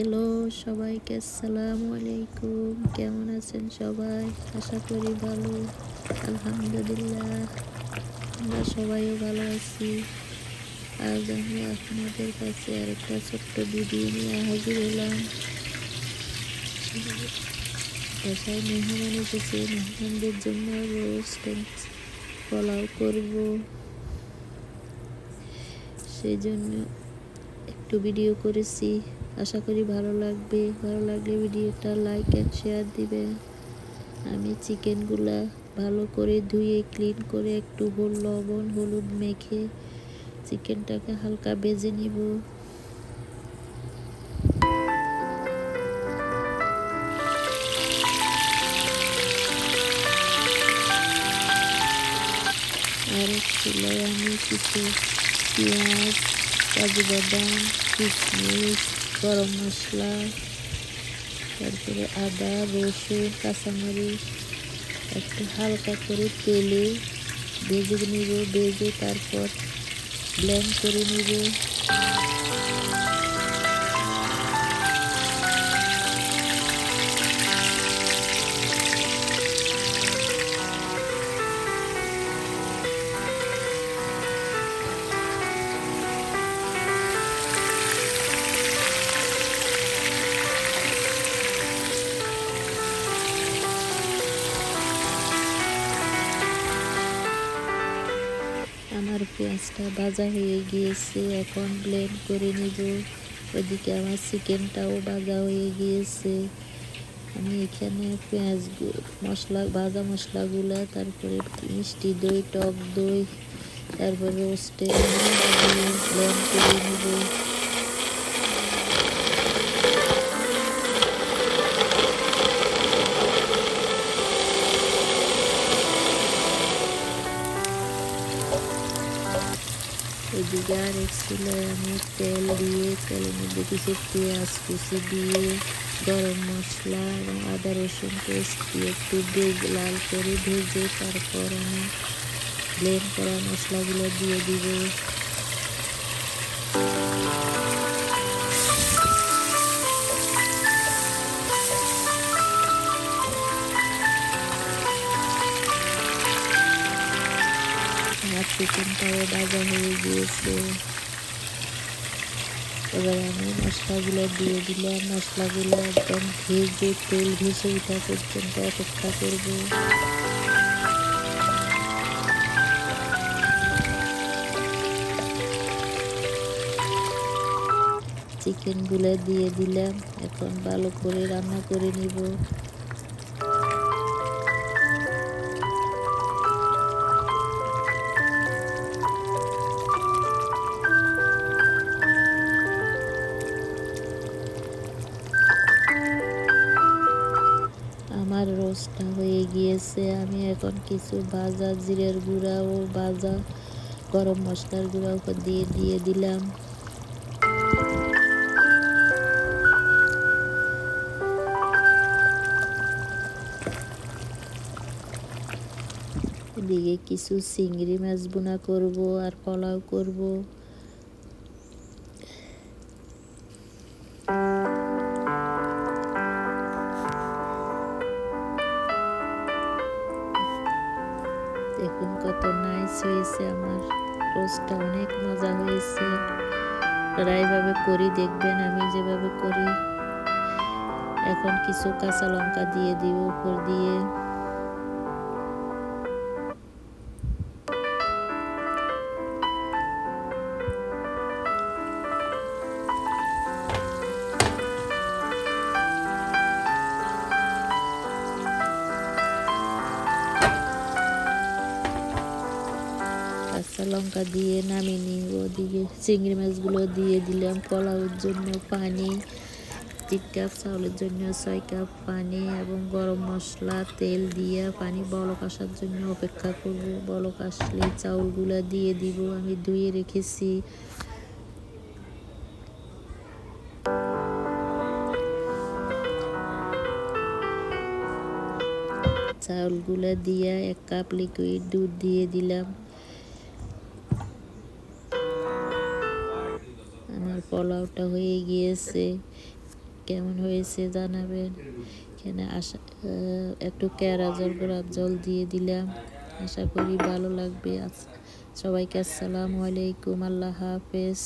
Hello সবাইকে আসসালামু আলাইকুম। কেমন আছেন সবাই? আশা করি ভালো। আলহামদুলিল্লাহ, আমরা সবাইও ভালো আছি। আজ আমি আপনাদের কাছে আরেকটা ছোট্ট ভিডিও নিয়ে হাজির হলাম। বাসায় মেহমান এসেছে। মেহমানদের জন্য রোস্ট পোলাও করব। সেই জন্য একটু ভিডিও করেছি। আশা করি ভালো লাগবে। ভালো লাগলে ভিডিওটা লাইক অ্যান্ড শেয়ার দিবেন। আমি চিকেনগুলা ভালো করে ধুয়ে ক্লিন করে একটু হল লবণ, হলুদ মেখে চিকেনটাকে হালকা বেজে নিব। আর আমি কিছু পেঁয়াজ, কাজু বাদাম, কিশমিশ গরম মশলা, তারপরে আদা, রসুন, কাঁচামরিচ, একটু হালকা করে তেলে ভেজে নিব, ভেজে তারপর ব্লেন্ড করে নিব। আমার পেঁয়াজটা ভাজা হয়ে গিয়েছে। এখন ব্লেন্ড করে নিব। ওদিকে আমার চিকেনটাও ভাজা হয়ে গিয়েছে। আমি এখানে পেঁয়াজ মশলা, ভাজা মশলাগুলো, তারপরে মিষ্টি দই, টক দই, তারপরে রোস্টে ব্লেন্ড করে নিব। এদিকে আর এক চুলায় আমি তেল দিয়ে, তেলের মধ্যে কিছু পেঁয়াজ কুচি দিয়ে, গরম মশলা এবং আদা, রসুন পেস্ট দিয়ে একটু ভেজে, লাল করে ভেজে তারপর আমি ব্লেন্ড করা মশলাগুলো দিয়ে দিব। চিকেনটাও ভাজা হয়ে গিয়েছে। এবার আমি মশলাগুলো দিয়ে দিলাম। মশলাগুলো একদম ভেজে তেল ভেসে ওঠা পর্যন্ত অপেক্ষা করব। চিকেনগুলো দিয়ে দিলাম। এখন ভালো করে রান্না করে নিব। আমার রোস্টটা হয়ে গিয়েছে। আমি এখন কিছু ভাজা জিরের গুঁড়া ও ভাজা গরম মশলার গুঁড়া উপর দিয়ে দিয়ে দিলাম। এদিকে কিছু চিংড়ি মাছ বোনা করব আর পোলাও করব। দেখুন কত নাইস হয়েছে, আমার রোজটা অনেক মজা হয়েছে। আপনারা এইভাবে করি, দেখবেন আমি যেভাবে করি। এখন কিছু কাঁচা লঙ্কা দিয়ে দিব, উপর দিয়ে। কাঁচা লঙ্কা দিয়ে নামিয়ে নিব, ওদিকে চিংড়ি মাছগুলো দিয়ে দিলাম পোলাওর জন্য পানি, তিন কাপ চাউলের জন্য ছয় কাপ পানি এবং গরম মশলা, তেল দিয়ে পানি, বলক আসার জন্য অপেক্ষা করব, বলক আসলে চাউলগুলো দিয়ে দিব, আমি ধুয়ে রেখেছি। চাউলগুলো দিয়ে এক কাপ লিকুইড দুধ দিয়ে দিলাম। আমার পোলাওটা হয়ে গিয়েছে। কেমন হয়েছে জানাবেন? এখানে আশা একটু কেরা জল, গোলাপ জল দিয়ে দিলাম। আশা করি ভালো লাগবে। সবাইকে আসসালামু আলাইকুম। আল্লাহ হাফেজ।